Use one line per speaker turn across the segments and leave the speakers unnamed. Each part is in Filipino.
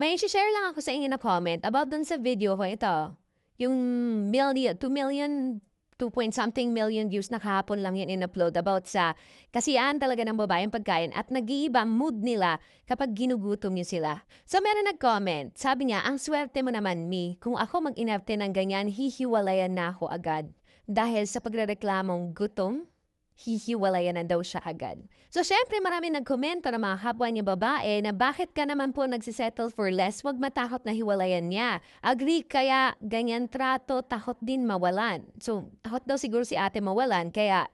May share lang ako sa inyo na comment about dun sa video ko ito. Yung million, 2 million, 2 point something million views na kahapon lang yan in-upload about sa kasiyahan talaga ng babaeng pagkain at nag-iiba mood nila kapag ginugutom niyo sila. So meron nag-comment, sabi niya, ang swerte mo naman, Mi, kung ako mag-inerte ng ganyan, hihiwalayan na ako agad. Dahil sa pagrereklamong gutom, hihiwalayan na daw siya agad. So, syempre, marami nagkomento ng mga kapwa niya babae na bakit ka naman po nagsisettle for less, wag matakot na hiwalayan niya. Agree, kaya ganyan trato, takot din mawalan. So, takot daw siguro si ate mawalan, kaya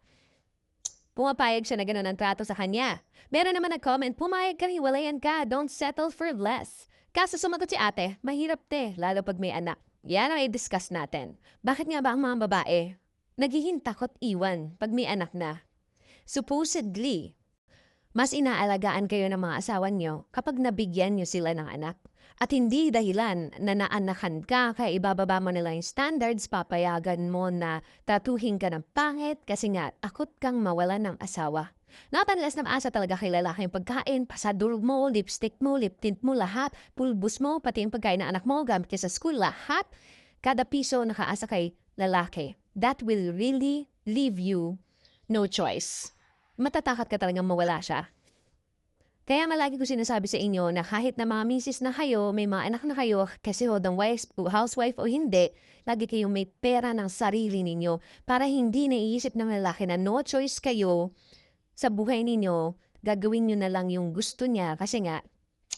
pumapayag siya na gano'n ang trato sa kanya. Meron naman nag-comment, pumayag ka, hiwalayan ka, don't settle for less. Kaso sumagot si ate, mahirap te, lalo pag may anak. Yan ang i-discuss natin. Bakit nga ba ang mga babae nagiging takot iwan pag may anak na? Supposedly, mas inaalagaan kayo ng mga asawa nyo kapag nabigyan nyo sila ng anak. At hindi dahilan na naanakan ka kaya ibababa mo nila yung standards, papayagan mo na tatuhin ka ng pangit kasi nga akot kang mawalan ng asawa. Not unless na maasa talaga kay lalaki yung pagkain, pasador mo, lipstick mo, lip tint mo, lahat, pulbus mo, pati yung pagkain ng anak mo, gamit sa school, lahat. Kada piso nakaasa kay lalaki. That will really leave you no choice matatakot ka talagang mawala siya. Kaya malagi ko sinasabi sa inyo na kahit na mga misis na kayo, may mga anak na kayo, kasi ho, wife, housewife o hindi, lagi kayong may pera ng sarili ninyo para hindi naiisip ng lalaki na no choice kayo sa buhay ninyo, gagawin nyo na lang yung gusto niya kasi nga,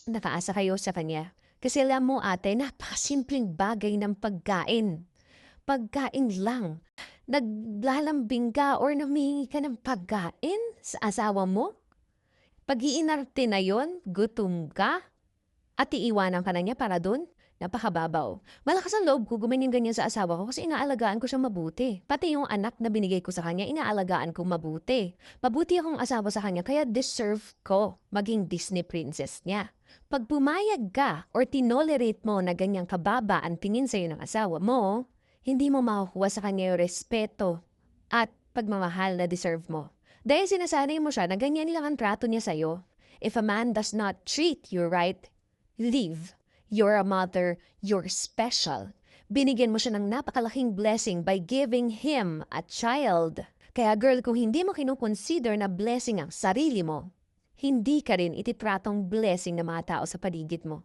nakaasa kayo sa kanya. Kasi alam mo ate, napakasimpleng bagay ng pagkain. Pagkain lang naglalambing ka or namihingi ka ng pagkain sa asawa mo? Pag iinarte na yon, gutom ka, at iiwanan ka na niya para doon, napakababaw. Malakas ang loob ko gumanin ganyan sa asawa ko kasi inaalagaan ko siya mabuti. Pati yung anak na binigay ko sa kanya, inaalagaan ko mabuti. Mabuti akong asawa sa kanya kaya deserve ko maging Disney princess niya. Pag pumayag ka or tinolerate mo na ganyang kababa ang tingin sa'yo ng asawa mo, hindi mo makukuha sa kanya yung respeto at pagmamahal na deserve mo. Dahil sinasanay mo siya na ganyan lang ang trato niya sa'yo. If a man does not treat you right, leave. You're a mother, you're special. Binigyan mo siya ng napakalaking blessing by giving him a child. Kaya girl, kung hindi mo kinukonsider na blessing ang sarili mo, hindi ka rin ititratong blessing ng mga tao sa paligid mo.